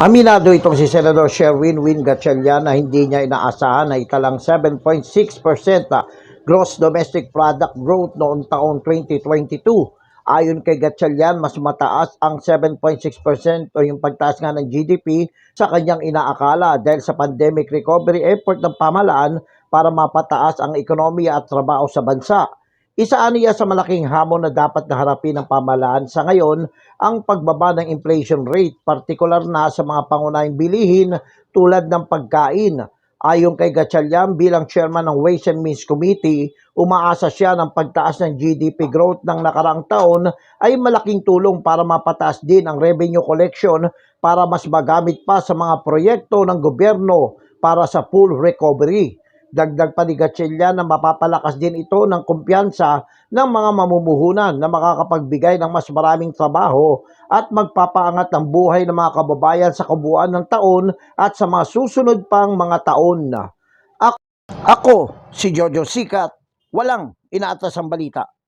Aminado itong si Senador Sherwin Win Gatchalian na hindi niya inaasahan na italang 7.6% na gross domestic product growth noong taong 2022. Ayon kay Gatchalian, mas mataas ang 7.6% o yung pagtaas nga ng GDP sa kanyang inaakala dahil sa pandemic recovery effort ng pamalaan para mapataas ang ekonomiya at trabaho sa bansa. Isa niya sa malaking hamon na dapat naharapin ng pamahalaan sa ngayon ang pagbaba ng inflation rate, partikular na sa mga pangunahing bilihin tulad ng pagkain. Ayon kay Gatchalian bilang chairman ng Ways and Means Committee, umaasa siya ng pagtaas ng GDP growth ng nakaraang taon ay malaking tulong para mapataas din ang revenue collection para mas magamit pa sa mga proyekto ng gobyerno para sa full recovery. Dagdag pa ni Gatchalian na mapapalakas din ito ng kumpiyansa ng mga mamumuhunan na makakapagbigay ng mas maraming trabaho at magpapaangat ng buhay ng mga kababayan sa kabuuan ng taon at sa mga susunod pang mga taon. Ako, ako si Jojo Sikat, walang inaatas ang balita.